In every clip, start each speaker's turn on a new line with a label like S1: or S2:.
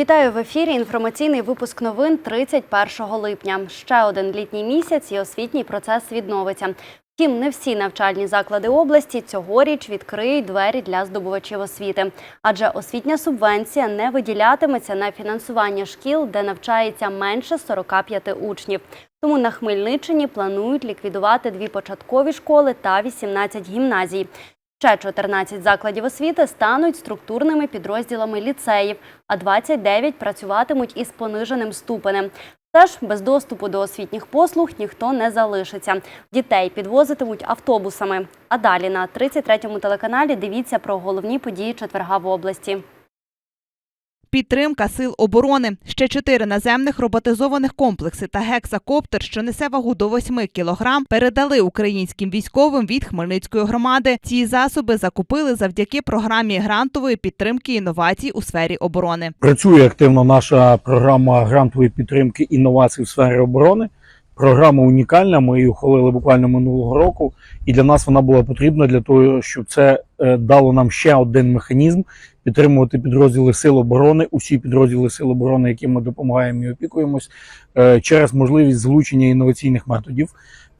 S1: Вітаю в ефірі. Інформаційний випуск новин 31 липня. Ще один літній місяць і освітній процес відновиться. Втім, не всі навчальні заклади області цьогоріч відкриють двері для здобувачів освіти, адже освітня субвенція не виділятиметься на фінансування шкіл, де навчається менше 45 учнів. Тому на Хмельниччині планують ліквідувати дві початкові школи та 18 гімназій. Ще 14 закладів освіти стануть структурними підрозділами ліцеїв, а 29 працюватимуть із пониженим ступенем. Теж без доступу до освітніх послуг ніхто не залишиться. Дітей підвозитимуть автобусами. А далі на 33-му телеканалі дивіться про головні події четверга в області.
S2: Підтримка сил оборони. Ще чотири наземних роботизованих комплекси та гексакоптер, що несе вагу до 8 кілограм, передали українським військовим від Хмельницької громади. Ці засоби закупили завдяки програмі грантової підтримки інновацій у сфері оборони.
S3: Працює активно наша програма грантової підтримки інновацій в сфері оборони. Програма унікальна. Ми її ухвалили буквально минулого року, і для нас вона була потрібна для того, щоб це е, дало нам ще один механізм підтримувати підрозділи сил оборони, усі підрозділи сил оборони, яким ми допомагаємо і опікуємось, е, через можливість залучення інноваційних методів.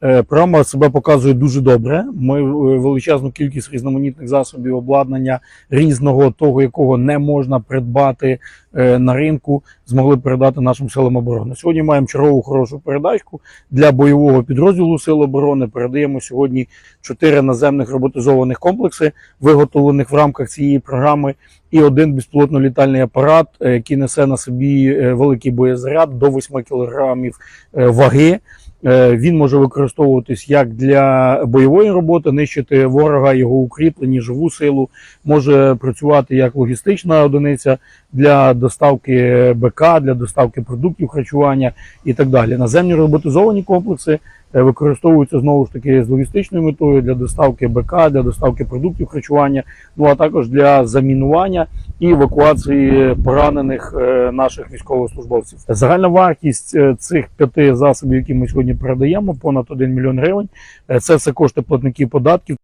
S3: Е, Програма себе показує дуже добре. Ми е, величезну кількість різноманітних засобів обладнання різного того, якого не можна придбати е, на ринку, змогли передати нашим силам оборони. Сьогодні маємо чергову хорошу передачку для бойового підрозділу Сил оборони. Передаємо сьогодні чотири наземних роботизованих комплекси, виготовлених в рамках цієї програми, і один безпілотно-літальний апарат, е, який несе на собі е, великий боєзаряд до 8 кілограмів е, ваги. Він може використовуватись як для бойової роботи, нищити ворога, його укріплені, живу силу, може працювати як логістична одиниця для доставки БК, для доставки продуктів харчування і так далі. Наземні роботизовані комплекси використовуються знову ж таки з логістичною метою для доставки БК, для доставки продуктів харчування, ну а також для замінування і евакуації поранених е, наших військовослужбовців. Загальна вартість е, цих п'яти засобів, які ми сьогодні передаємо, понад 1 мільйон гривень. Е, Це все кошти платників податків.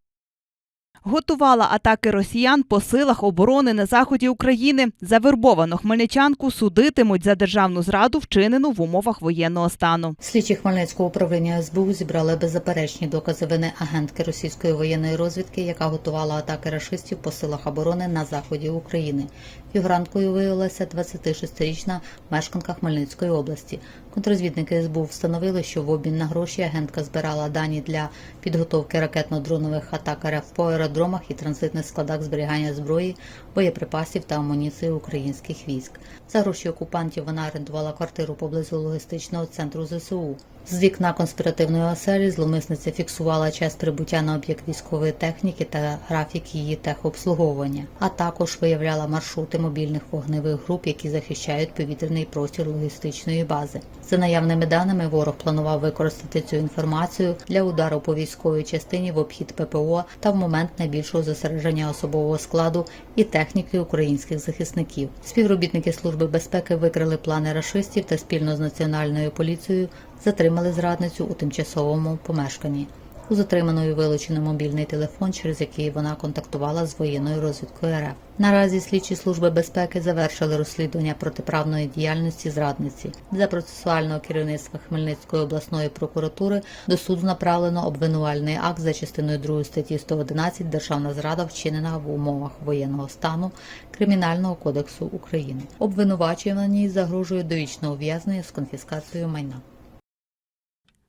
S2: Готувала атаки росіян по силах оборони на заході України. Завербовану хмельничанку судитимуть за державну зраду, вчинену в умовах воєнного стану.
S4: Слідчі Хмельницького управління СБУ зібрали беззаперечні докази вини агентки російської воєнної розвідки, яка готувала атаки рашистів по силах оборони на заході України. Фігуранткою виявилася 26-річна мешканка Хмельницької області. Контрозвідники СБУ встановили, що в обмін на гроші агентка збирала дані для підготовки ракетно-дронових атак РФ по аеродромах і транзитних складах зберігання зброї, боєприпасів та амуніції українських військ. За гроші окупантів вона орендувала квартиру поблизу логістичного центру ЗСУ. З вікна конспіративної оселі зловмисниця фіксувала час прибуття на об'єкт військової техніки та графік її техобслуговування, а також виявляла маршрути мобільних вогневих груп, які захищають повітряний простір логістичної бази. За наявними даними, ворог планував використати цю інформацію для удару по військовій частині в обхід ППО та в момент найбільшого зосередження особового складу і техніки українських захисників. Співробітники служби безпеки викрили плани рашистів та спільно з національною поліцією затримали зрадницю у тимчасовому помешканні. У затриманої вилучено мобільний телефон, через який вона контактувала з воєнною розвідкою РФ. Наразі слідчі служби безпеки завершили розслідування протиправної діяльності зрадниці. За процесуального керівництва Хмельницької обласної прокуратури до суду направлено обвинувальний акт за частиною 2 статті 111 Державна зрада вчинена в умовах воєнного стану Кримінального кодексу України. Обвинувачуваній загрожує довічне ув'язнення з конфіскацією майна.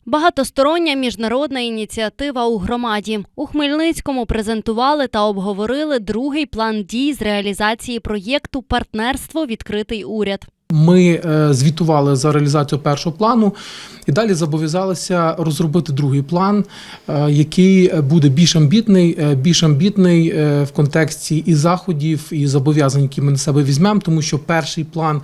S1: Багатостороння міжнародна ініціатива у громаді. У Хмельницькому презентували та обговорили другий план дій з реалізації проєкту Партнерство відкритий уряд.
S5: Ми е, звітували за реалізацію першого плану і далі зобов'язалися розробити другий план, е, який буде більш амбітний, е, більш амбітний е, в контексті і заходів, і зобов'язань, які ми на себе візьмемо, тому що перший план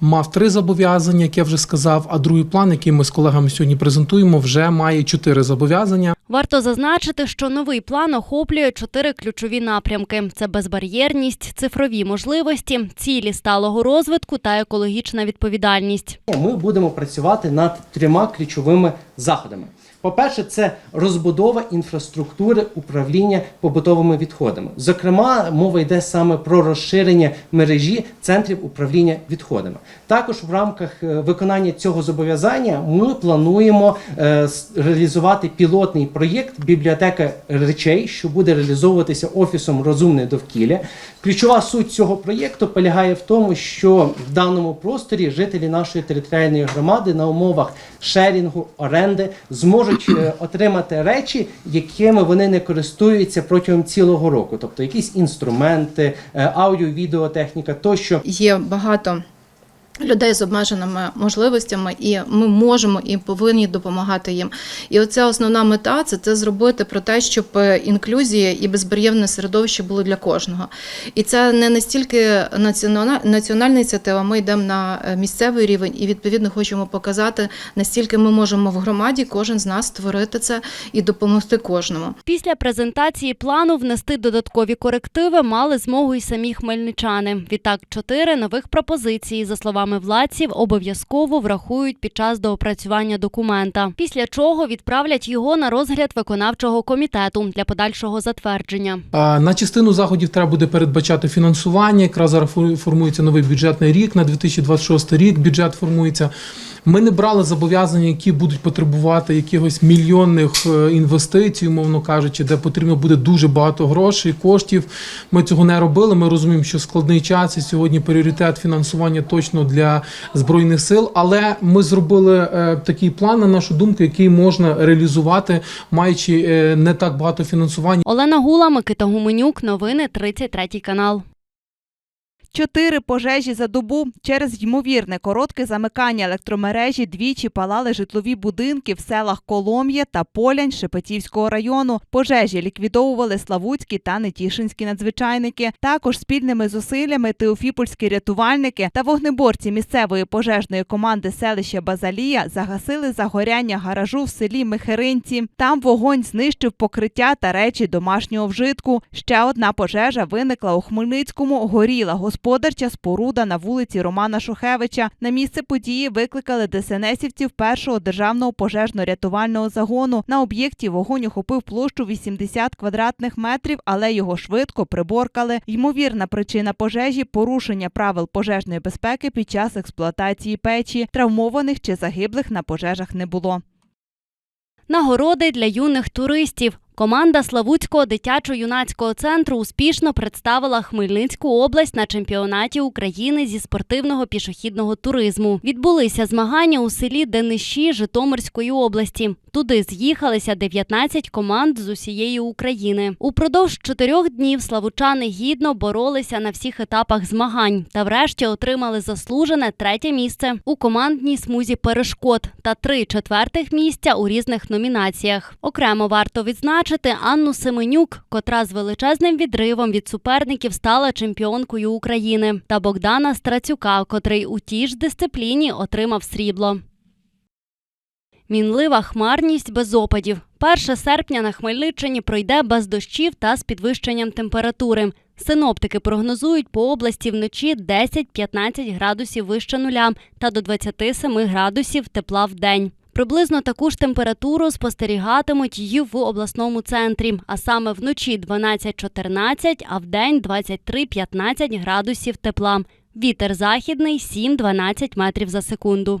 S5: мав три зобов'язання, як я вже сказав. А другий план, який ми з колегами сьогодні презентуємо, вже має чотири зобов'язання.
S1: Варто зазначити, що новий план охоплює чотири ключові напрямки: це безбар'єрність, цифрові можливості, цілі сталого розвитку та екологічна відповідальність.
S6: Ми будемо працювати над трьома ключовими заходами. По-перше, це розбудова інфраструктури управління побутовими відходами. Зокрема, мова йде саме про розширення мережі центрів управління відходами. Також в рамках е, виконання цього зобов'язання ми плануємо е, реалізувати пілотний проєкт бібліотека речей, що буде реалізовуватися офісом розумне довкілля. Ключова суть цього проєкту полягає в тому, що в даному просторі жителі нашої територіальної громади на умовах шерінгу, оренди зможуть е, отримати речі, якими вони не користуються протягом цілого року, тобто якісь інструменти, е, аудіо, відеотехніка тощо.
S7: є багато людей з обмеженими можливостями, і ми можемо і повинні допомагати їм. І оця основна мета це, це зробити про те, щоб інклюзія і безбар'єрне середовище було для кожного. І це не настільки національна, національна ініціатива. Ми йдемо на е, місцевий рівень і відповідно хочемо показати, настільки ми можемо в громаді кожен з нас створити це і допомогти кожному.
S1: Після презентації плану внести додаткові корективи мали змогу й самі хмельничани. Відтак, чотири нових пропозиції, за словами владців, обов'язково врахують під час доопрацювання документа. Після чого відправлять його на розгляд виконавчого комітету для подальшого затвердження.
S5: На частину заходів треба буде передбачати фінансування. Якраз зараз формується новий бюджетний рік на 2026 рік. Бюджет формується. Ми не брали зобов'язання, які будуть потребувати якихось мільйонних е, інвестицій, умовно кажучи, де потрібно буде дуже багато грошей, коштів. Ми цього не робили. Ми розуміємо, що складний час і сьогодні пріоритет фінансування точно для збройних сил. Але ми зробили е, такий план, на нашу думку, який можна реалізувати, маючи е, не так багато фінансування.
S1: Олена Гула, Микита Гуменюк. Новини 33 канал.
S2: Чотири пожежі за добу через ймовірне коротке замикання електромережі двічі палали житлові будинки в селах Колом'я та Полянь Шепетівського району. Пожежі ліквідовували славутські та нетішинські надзвичайники. Також спільними зусиллями теофіпольські рятувальники та вогнеборці місцевої пожежної команди селища Базалія загасили загоряння гаражу в селі Михеринці. Там вогонь знищив покриття та речі домашнього вжитку. Ще одна пожежа виникла у Хмельницькому. Горіла господарча споруда на вулиці Романа Шухевича. На місце події викликали ДСНСівців першого державного пожежно-рятувального загону. На об'єкті вогонь охопив площу 80 квадратних метрів, але його швидко приборкали. Ймовірна причина пожежі порушення правил пожежної безпеки під час експлуатації печі. Травмованих чи загиблих на пожежах не було.
S1: Нагороди для юних туристів. Команда Славутського дитячо-юнацького центру успішно представила Хмельницьку область на чемпіонаті України зі спортивного пішохідного туризму. Відбулися змагання у селі Дениші Житомирської області. Туди з'їхалися 19 команд з усієї України. Упродовж чотирьох днів славучани гідно боролися на всіх етапах змагань та врешті отримали заслужене третє місце у командній смузі перешкод та три четвертих місця у різних номінаціях. Окремо варто відзначити Анну Семенюк, котра з величезним відривом від суперників стала чемпіонкою України, та Богдана Страцюка, котрий у тій ж дисципліні отримав срібло. Мінлива хмарність без опадів. 1 серпня на Хмельниччині пройде без дощів та з підвищенням температури. Синоптики прогнозують по області вночі 10-15 градусів вище нуля та до 27 градусів тепла в день. Приблизно таку ж температуру спостерігатимуть і в обласному центрі, а саме вночі 12-14, а в день 23-15 градусів тепла. Вітер західний 7-12 метрів за секунду.